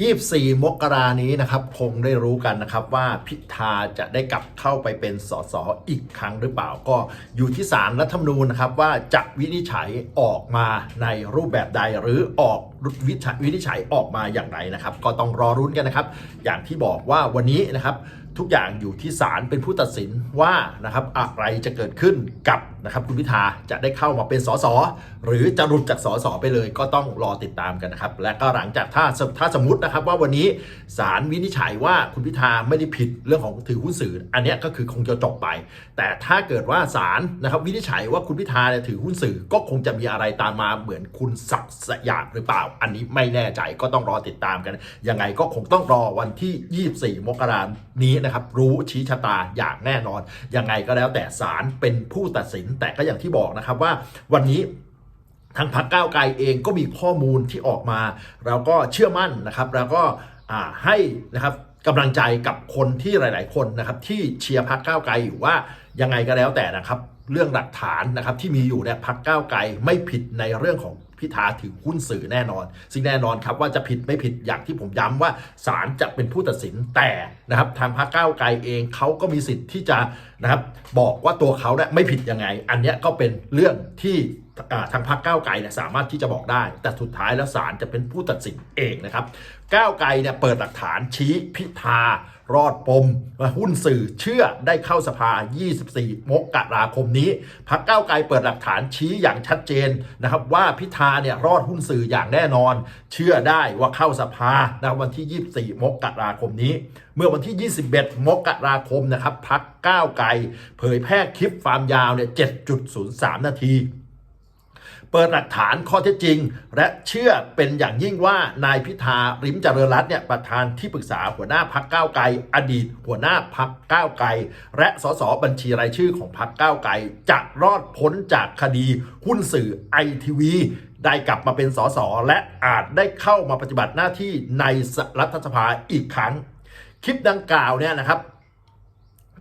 24 มกรานี้นะครับคงได้รู้กันนะครับว่าพิธาจะได้กลับเข้าไปเป็นสสอีกครั้งหรือเปล่าก็อยู่ที่ศาลรัฐธรรมนูญนะครับว่าจะวินิจฉัยออกมาในรูปแบบใดหรือออกวินิจฉัยวินิจฉัยออกมาอย่างไรนะครับ ก็ต้องรอรุ้นกันนะครับ อย่างที่บอกว่าวันนี้นะครับทุกอย่างอยู่ที่ศาลเป็นผู้ตัดสินว่านะครับอะไรจะเกิดขึ้นกับ นะครับคุณพิธาจะได้เข้ามาเป็นสสหรือจะหลุดจากสสไปเลยก็ต้องรอติดตามกันนะครับ และก็หลังจากถ้าถ้าสมมตินะครับว่าวันนี้ศาลวินิจฉัยว่าคุณพิธาไม่ได้ผิดเรื่องของถือหุ้นสื่อ อันนี้ก็คือคงจะจบไป แต่ถ้าเกิดว่าศาลนะครับวินิจฉัยว่าคุณพิธาเนี่ยถือหุ้นสื่อก็คงจะมีอะไรตามมาเหมือนคุณศักดิ์สยามหรือเปล่า อันนี้ไม่แน่ใจก็ต้องรอติดตามกันยังไงก็คงต้องรอวันที่ 24 มกราคมนี้นะครับรู้ชี้ชะตาอย่างแน่นอน ยังไงก็แล้วแต่ศาลเป็นผู้ตัดสินแต่ก็อย่างที่บอกนะครับว่าวันนี้ทางพรรคก้าวไกลเองก็มีข้อมูลที่ออกมา เราก็เชื่อมั่นนะครับ แล้วก็ให้นะครับกำลังใจกับคนที่หลาย ๆ คนนะครับที่เชียร์พรรคก้าวไกลอยู่ว่ายังไงก็แล้วแต่นะครับ เรื่องหลักฐานนะครับที่มีอยู่เนี่ยพรรคก้าวไกลไม่ผิดในเรื่องของพิธาถือหุ้นสื่อแน่นอนซึ่งแน่นอนครับว่าจะผิดไม่ผิดอย่างที่ผมย้ำว่าศาลจะเป็นผู้ตัดสินแต่นะครับทางพรรคก้าวไกลเองเขาก็มีสิทธิ์ที่จะ นะครับบอกว่าตัวเขาเนี่ยไม่ผิดยังไง อันนี้ก็เป็นเรื่องที่ทางพรรคก้าวไกลเนี่ยสามารถที่จะบอกได้ แต่สุดท้ายแล้วศาลจะเป็นผู้ตัดสินเองนะครับ ก้าวไกลเนี่ยเปิดหลักฐานชี้พิธารอดปมหุ้นสื่อเชื่อได้เข้าสภา 24 มกราคมนี้พรรคก้าวไกลเปิดหลักฐานชี้อย่างชัดเจนนะครับว่าพิธาเนี่ยรอดหุ้นสื่ออย่างแน่นอน เชื่อได้ว่าเข้าสภานะวันที่ 24 มกราคมนี้เมื่อวันที่ 21 มกราคมนะครับพักก้าวไกลเผยแพร่คลิปความยาวเนี่ย 7.03 นาที เปิดหลักฐานข้อเท็จจริง และเชื่อเป็นอย่างยิ่งว่านายพิธาริมเจริญรัตน์เนี่ยประธานที่ปรึกษาหัวหน้าพักก้าวไกล อดีต หัวหน้าพักก้าวไกล และสสบัญชีรายชื่อของพักก้าวไกล จะรอดพ้นจากคดีหุ้นสื่อไอทีวีได้กลับมาเป็นสสและอาจได้เข้ามาปฏิบัติหน้าที่ในรัฐสภาอีกครั้ง คลิปดังกล่าวเนี่ยนะครับ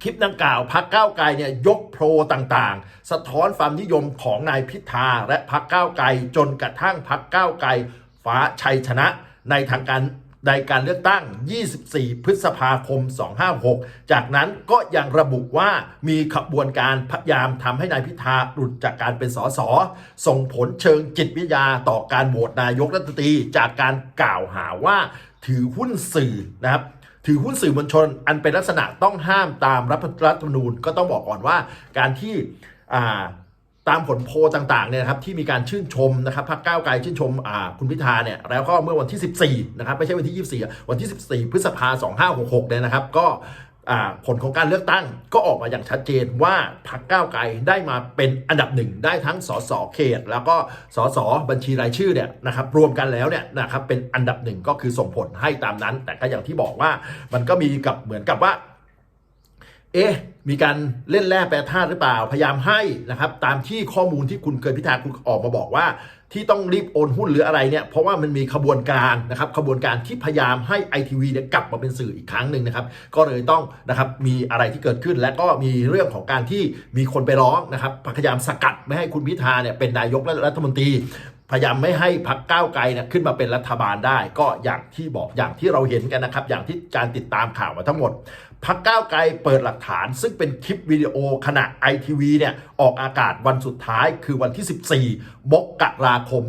คลิปดังกล่าวพักก้าวไกลเนี่ยยกโพลต่างๆ สะท้อนความนิยมของนายพิธาและพักก้าวไกลจนกระทั่งพักก้าวไกลฟ้าชัยชนะในทางการในการเลือกตั้ง 24 พฤษภาคม 256 จากนั้นก็ยังระบุว่ามีขบวนการพยายามทำให้นายพิธาหลุดจากการเป็นสส ส่งผลเชิงจิตวิทยาต่อการโหวตนายกรัฐมนตรีจากการกล่าวหาว่าถือหุ้นสื่อนะครับ ถือหุ้นสื่อมวลชน อันเป็นลักษณะต้องห้ามตามรัฐรัฐธรรมนูญก็ต้องบอกก่อนว่า การที่าตามผลโพลต่างๆเนี่ยครับที่มีการชื่นชมนะครับพรรคก้าวไกลชื่นชมคุณพิธาเนี่ยแล้วก็เมื่อวันที่ 14 นะครับ ไม่ใช่วันที่ 24อ่วันที่ 14 พฤษภา2566เนี่ยนะครับ ก็ ผลของการเลือกตั้งก็ออกมาอย่างชัดเจนว่าพรรคก้าวไกลได้มาเป็นอันดับหนึ่งได้ทั้งสสเขต แล้วก็สสบัญชีรายชื่อเนี่ยนะครับรวมกันแล้วเนี่ยนะครับเป็นอันดับหนึ่งก็คือส่งผลให้ตามนั้น แต่ก็อย่างที่บอกว่ามันก็มีกับเหมือนกับว่าเอ๊ะมีการเล่นแร่แปรธาตุหรือเปล่า พยายามให้นะครับ ตามที่ข้อมูลที่คุณเคยพิธาคุณออกมาบอกว่า ที่ต้องรีบโอนหุ้นหรืออะไรเนี่ยเพราะว่ามันมีขบวนการนะครับขบวนการที่พยายามให้ไอทีวีเนี่ยกลับมาเป็นสื่ออีกครั้งหนึ่งนะครับก็เลยต้องนะครับมีอะไรที่เกิดขึ้น และก็มีเรื่องของการที่มีคนไปร้องนะครับพยายามสกัดไม่ให้คุณพิธาเนี่ยเป็นนายกและรัฐมนตรีพยายามไม่ให้พักก้าวไกลเนี่ยขึ้นมาเป็นรัฐบาลได้ ก็อย่างที่บอกอย่างที่เราเห็นกันนะครับ อย่างที่การติดตามข่าวมาทั้งหมด พักก้าวไกลเปิดหลักฐาน ซึ่งเป็นคลิปวิดีโอขณะไอทีวีเนี่ยออกอากาศวันสุดท้ายคือวันที่ 14มกราคม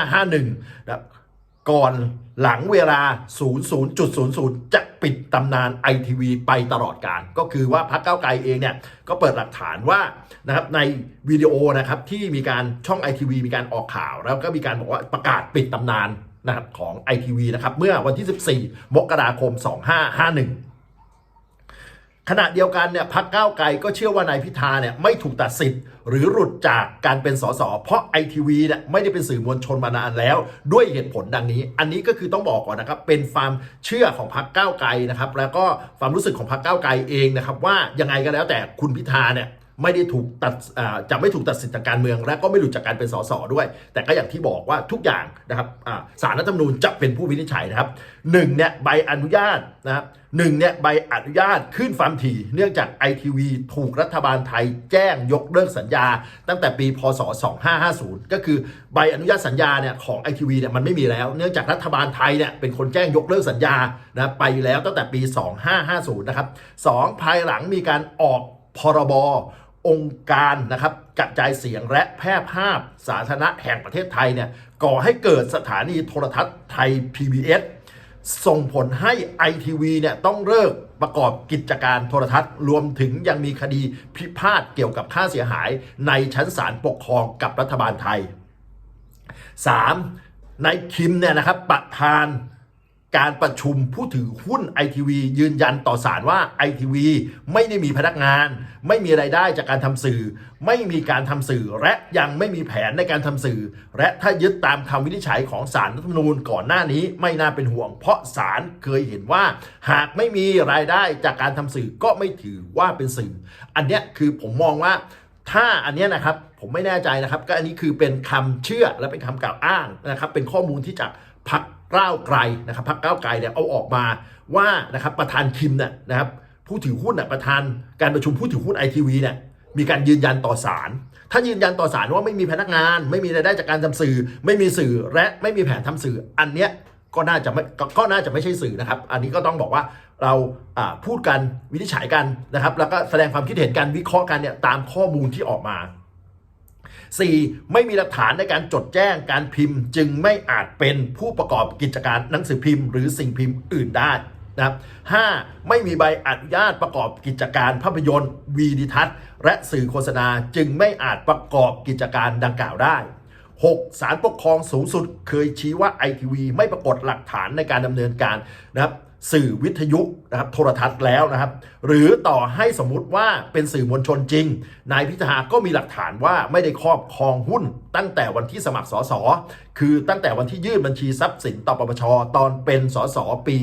2551นะครับก่อนหลังเวลา 00.00 จะปิดตำนานไอทีวีไปตลอดการ ก็คือว่าพักก้าวไกลเองเนี่ย ก็เปิดหลักฐานว่านะครับในวิดีโอนะครับที่มีการช่องไอทีวีมีการออกข่าว แล้วก็มีการบอกว่าประกาศปิดตำนานนะครับของ ITV นะครับ เมื่อวันที่ 14 มกราคม 2551 ขณะเดียวกันเนี่ยพักก้าวไกลก็เชื่อว่านายพิธาเนี่ยไม่ถูกตัดสิทธิ์ หรือหลุดจากการเป็นสสเพราะไอทีวีเนี่ยไม่ได้เป็นสื่อมวลชนมานานแล้ว ด้วยเหตุผลดังนี้ อันนี้ก็คือต้องบอกก่อนนะครับ เป็นความเชื่อของพักก้าวไกลนะครับ แล้วก็ความรู้สึกของพักก้าวไกลเองนะครับ ว่ายังไงก็แล้วแต่คุณพิธาเนี่ย ไม่ได้ถูกตัดจะไม่ถูกตัดสิทธิทางการเมือง และก็ไม่หลุดจากการเป็นสสด้วย แต่ก็อย่างที่บอกว่าทุกอย่างนะครับสารรัฐธรรมนูญจะเป็นผู้วินิจฉัยนะครับหนึ่งเนี่ยใบอนุญาตนะครับหนึ่งเนี่ยใบอนุญาตขึ้นฟาร์มถี่ เนื่องจากไอทีวีถูกรัฐบาลไทยแจ้งยกเลิกสัญญา ตั้งแต่ปีพศ 2550 ก็คือใบอนุญาตสัญญาเนี่ยของไอทีวีเนี่ยมันไม่มีแล้ว เนื่องจากรัฐบาลไทยเนี่ยเป็นคนแจ้งยกเลิกสัญญานะไปแล้วตั้งแต่ปี 2550 นะครับสองภายหลังมีการออกพรบ องค์การนะครับกระจายเสียงและแพร่ภาพสาธารณะแห่งประเทศไทยเนี่ยก่อให้เกิดสถานีโทรทัศน์ไทย PBS ส่งผลให้ ITV เนี่ยต้องเลิกประกอบกิจการโทรทัศน์ รวมถึงยังมีคดีพิพาทเกี่ยวกับค่าเสียหายในชั้นศาลปกครองกับรัฐบาลไทย 3. นายคิมเนี่ยนะครับประธาน การประชุมผู้ถือหุ้น ITV ยืนยันต่อศาลว่า ITV ไม่ได้มีพนักงาน ไม่มีไรายได้จากการทำสื่อ ไม่มีการทำสื่อ และยังไม่มีแผนในการทำสื่อ และถ้ายึดตามคำวินิจฉัยของศาลรัฐธรรมนูญก่อนหน้านี้ไม่น่าเป็นห่วง เพราะศาลเคยเห็นว่า หากไม่มีรายได้จากการทำสื่อก็ไม่ถือว่าเป็นสื่อ อันนี้คือผมมองว่าถ้าอันนี้นะครับผมไม่แน่ใจนะครับ ก็อันนี้คือเป็นคำเชื่อและเป็นคำกล่าวอ้างนะครับ เป็นข้อมูลที่จาก พักก้าวไกลนะครับพักก้าวไกลเนี่ยเอาออกมาว่านะครับประธานคิมเนี่ยนะครับผู้ถือหุ้นน่ะประธานการประชุมผู้ถือหุ้นไอทีวีเนี่ยมีการยืนยันต่อศาลถ้ายืนยันต่อศาลว่าไม่มีพนักงาน ไม่มีรายได้จากการทำสื่อ ไม่มีสื่อและไม่มีแผนทำสื่อ อันเนี้ยก็น่าจะไม่ก็น่าจะไม่ใช่สื่อนะครับ อันนี้ก็ต้องบอกว่าเราอ่าพูดกันวินิจฉัยกันนะครับ แล้วก็แสดงความคิดเห็นกันวิเคราะห์กันเนี่ยตามข้อมูลที่ออกมา 4. ไม่มีหลักฐานในการจดแจ้งการพิมพ์ จึงไม่อาจเป็นผู้ประกอบกิจการหนังสือพิมพ์ หรือสิ่งพิมพ์อื่นได้นะครับ 5. ไม่มีใบอนุญาตประกอบกิจการภาพยนตร์ วีดิทัศน์ และสื่อโฆษณาจึงไม่อาจประกอบกิจการดังกล่าวได้ 6. ศาลปกครองสูงสุดเคยชี้ว่า ITV ไม่ปรากฏหลักฐานในการดำเนินการนะครับ สื่อวิทยุนะครับโทรทัศน์แล้วนะครับ หรือต่อให้สมมุติว่าเป็นสื่อมวลชนจริง นายพิธาก็มีหลักฐานว่าไม่ได้ครอบครองหุ้น ตั้งแต่วันที่สมัครสสคือตั้งแต่วันที่ยื่นบัญชีทรัพย์สินต่อปปชตอนเป็นสสปี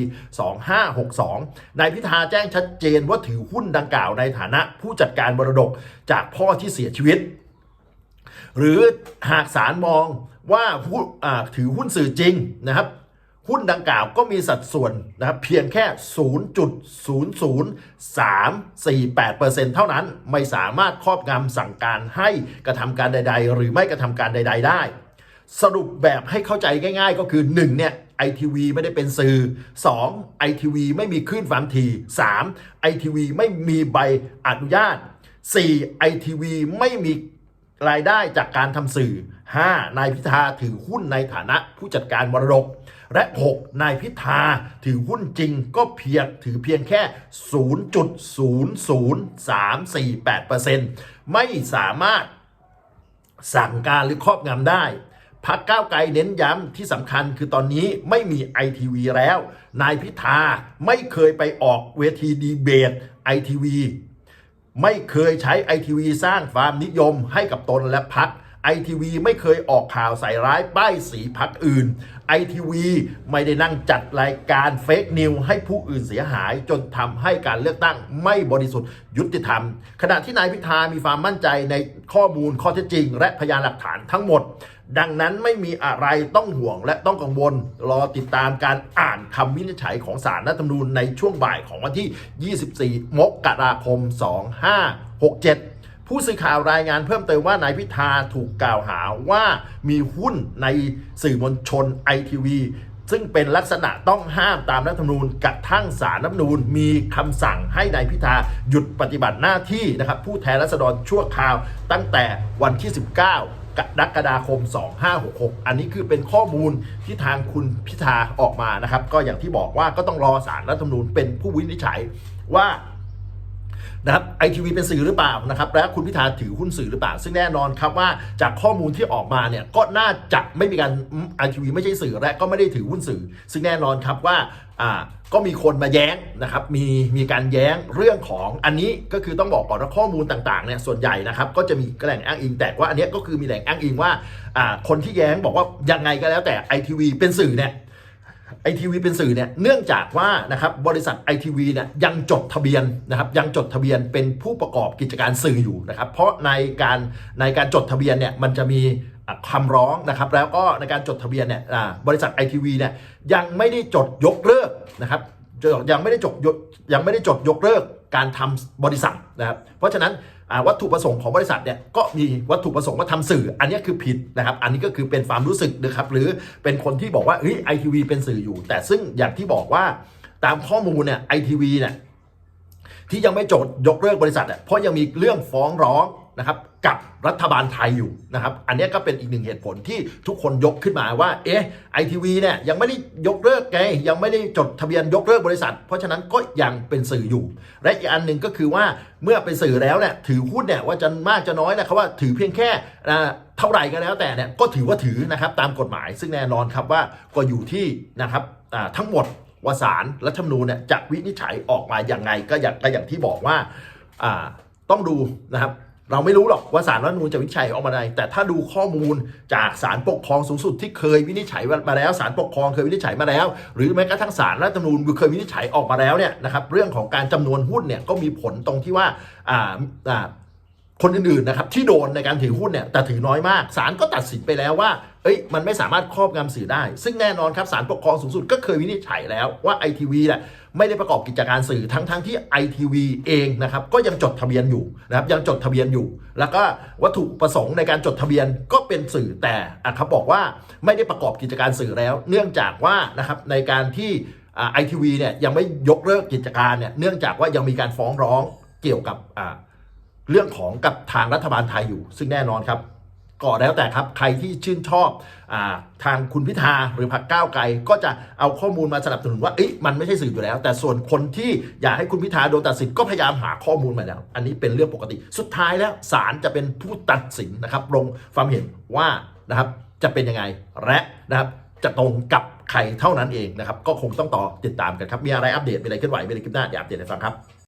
2562นายพิธาแจ้งชัดเจนว่าถือหุ้นดังกล่าวในฐานะผู้จัดการมรดกจากพ่อที่เสียชีวิต หรือหากศาลมองว่าถือหุ้นสื่อจริงนะครับ หุ้นดังกล่าวก็มีสัดส่วนนะครับเพียงแค่ 0.00348%เท่านั้นไม่สามารถครอบงำสั่งการให้กระทำการใด ๆ หรือไม่กระทำการใด ๆ ได้ สรุปแบบให้เข้าใจง่าย ๆ ก็คือ 1 เนี่ย ITV ไม่ได้เป็นสื่อ2 ITV ไม่มีคลื่นความถี่3 ITV ไม่มีใบอนุญาต4 ITV ไม่มีรายได้จากการทำสื่อ 5. นายพิธาถือหุ้นในฐานะผู้จัดการมรดก และ 6. นายพิธาถือหุ้นจริงก็เพียงถือเพียงแค่ 0.00348%ไม่สามารถสั่งการหรือครอบงำได้พักก้าวไกลเน้นย้ำที่สำคัญคือตอนนี้ไม่มี ITV แล้ว นายพิธาไม่เคยไปออกเวทีดีเบต ITV ไม่เคยใช้ ITV สร้างความนิยมให้กับตนและพัก ITV ไม่เคยออกข่าวใส่ร้ายป้ายสีพักอื่น ITV ไม่ได้นั่งจัดรายการเฟกนิวให้ผู้อื่นเสียหาย จนทำให้การเลือกตั้งไม่บริสุทธิ์ยุติธรรม ขณะที่นายพิธามีความมั่นใจในข้อมูลข้อเท็จจริง และพยานหลักฐานทั้งหมด ดังนั้นไม่มีอะไรต้องห่วงและต้องกังวล รอติดตามการอ่านคำวินิจฉัยของศาลรัฐธรรมนูญในช่วงบ่ายของวันที่ 24 มกราคม 2567 ผู้สื่อข่าวรายงานเพิ่มเติมว่านายพิธาถูกกล่าวหาว่ามีหุ้นในสื่อมวลชนไอทีวีซึ่งเป็นลักษณะต้องห้ามตามรัฐธรรมนูญกระทั่งสารรัฐธรรมนูญมีคำสั่งให้นายพิธาหยุดปฏิบัติหน้าที่นะครับ ผู้แทนราษฎรชั่วคราวตั้งแต่วันที่ 19กรกฎาคม 2566 อันนี้คือเป็นข้อมูลที่ทางคุณพิธาออกมานะครับ ก็อย่างที่บอกว่าก็ต้องรอสารรัฐธรรมนูญเป็นผู้วินิจฉัยว่า นะครับไอทีวีเป็นสื่อหรือเปล่านะครับและคุณพิธาถือหุ้นสื่อหรือเปล่า ซึ่งแน่นอนครับว่าจากข้อมูลที่ออกมาเนี่ยก็น่าจะไม่มีการไอทีวีไม่ใช่สื่อและก็ไม่ได้ถือหุ้นสื่อ ซึ่งแน่นอนครับว่าอ่าก็มีคนมาแย้งนะครับมีมีการแย้งเรื่องของอันนี้ก็คือต้องบอกก่อนว่าข้อมูลต่างๆเนี่ยส่วนใหญ่นะครับก็จะมีแหล่งอ้างอิง แต่ว่าอันนี้ก็คือมีแหล่งอ้างอิงว่าอ่าคนที่แย้งบอกว่ายังไงก็แล้วแต่ไอทีวีเป็นสื่อเนี่ย ไอทีวีเป็นสื่อเนี่ยเนื่องจากว่านะครับบริษัทไอทีวีเนี่ยยังจดทะเบียนนะครับยังจดทะเบียนเป็นผู้ประกอบกิจการสื่ออยู่นะครับเพราะในการในการจดทะเบียนเนี่ยมันจะมีคำร้องนะครับแล้วก็ในการจดทะเบียนเนี่ยบริษัทไอทีวีเนี่ยยังไม่ได้จดยกเลิกนะครับยังไม่ได้จดยังไม่ได้จดยกเลิกการทำบริษัทนะครับเพราะฉะนั้น วัตถุประสงค์ของบริษัทเนี่ยก็มีวัตถุประสงค์ว่าทำสื่อ อันนี้คือผิดนะครับ อันนี้ก็คือเป็นความรู้สึกนะครับ หรือเป็นคนที่บอกว่าเฮ้ยไอทีวีเป็นสื่ออยู่ แต่ซึ่งอย่างที่บอกว่าตามข้อมูลเนี่ยไอทีวีเนี่ยที่ยังไม่จดยกเลิกบริษัทเนี่ยเพราะยังมีเรื่องฟ้องร้อง นะครับกับรัฐบาลไทยอยู่นะครับ อันนี้ก็เป็นอีกหนึ่งเหตุผลที่ทุกคนยกขึ้นมาว่า เอ๊ะไอทีวีเนี่ยยังไม่ได้ยกเลิกไงยังไม่ได้จดทะเบียนยกเลิกบริษัท เพราะฉะนั้นก็ยังเป็นสื่ออยู่ และอีกอันหนึ่งก็คือว่าเมื่อเป็นสื่อแล้วเนี่ยถือหุ้นเนี่ยว่าจะมากจะน้อยนะครับว่าถือเพียงแค่เท่าไหร่ก็แล้วแต่เนี่ยก็ถือว่าถือนะครับตามกฎหมาย ซึ่งแน่นอนครับว่าก็อยู่ที่นะครับทั้งหมดว่าศาลรัฐธรรมนูญเนี่ยจะวินิจฉัยออกมาอย่างไงก็อย่างก็อย่างที่บอกว่าต้องดูนะครับ เราไม่รู้หรอกว่าสารรัฐมนูลจะวินิจฉัยออกมาใดแต่ถ้าดูข้อมูลจากสารปกครองสูงสุดที่เคยวินิจฉัยมาแล้วสารปกครองเคยวินิจฉัยมาแล้ว หรือแม้กระทั่งสารรัฐมนูลเคยวินิจฉัยออกมาแล้วเนี่ยนะครับเรื่องของการจำนวนหุ้นเนี่ยก็มีผลตรงที่ว่าอ่าอ่า คนอื่นๆนะครับที่โดนในการถือหุ้นเนี่ยแต่ถือน้อยมากศาลก็ตัดสินไปแล้วว่า เอ้ยมันไม่สามารถครอบงำสื่อได้ ซึ่งแน่นอนครับศาลปกครองสูงสุดก็เคยวินิจฉัยแล้วว่าไอทีวีแหละไม่ได้ประกอบกิจการสื่อทั้งๆทที่ไอทีวีเองนะครับก็ยังจดทะเบียนอยู่นะครับยังจดทะเบียนอยู่ แล้วก็วัตถุประสงค์ในการจดทะเบียนก็เป็นสื่อแต่อะเขาบอกว่าไม่ได้ประกอบกิจการสื่อแล้ว เนื่องจากว่านะครับในการที่ไอทีวีเนี่ยยังไม่ยกเลิกกิจการเนี่ยเนื่องจากว่ายังมีการฟ้องร้องเกี่ยวกับอ่า เรื่องของกับทางรัฐบาลไทยอยู่ ซึ่งแน่นอนครับก็แล้วแต่ครับ ใครที่ชื่นชอบอทางคุณพิธาหรือพรรคก้าวไกล ก็จะเอาข้อมูลมาสนับสนุนว่าเอ๊ะมันไม่ใช่สื่ออยู่แล้ว แต่ส่วนคนที่อยากให้คุณพิธาโดนตัดสินก็พยายามหาข้อมูลมาแล้ว อันนี้เป็นเรื่องปกติ สุดท้ายแล้วศาลจะเป็นผู้ตัดสินนะครับลงความเห็นว่านะครับจะเป็นยังไงและนะครับจะตรงกับใครเท่านั้นเองนะครับก็คงต้องต่อติดตามกันครับมีอะไรอัปเดตมีอะไรเคลื่อนไหวมีอะไรคลิปหน้าอย่าอัปเดตให้ฟังครับ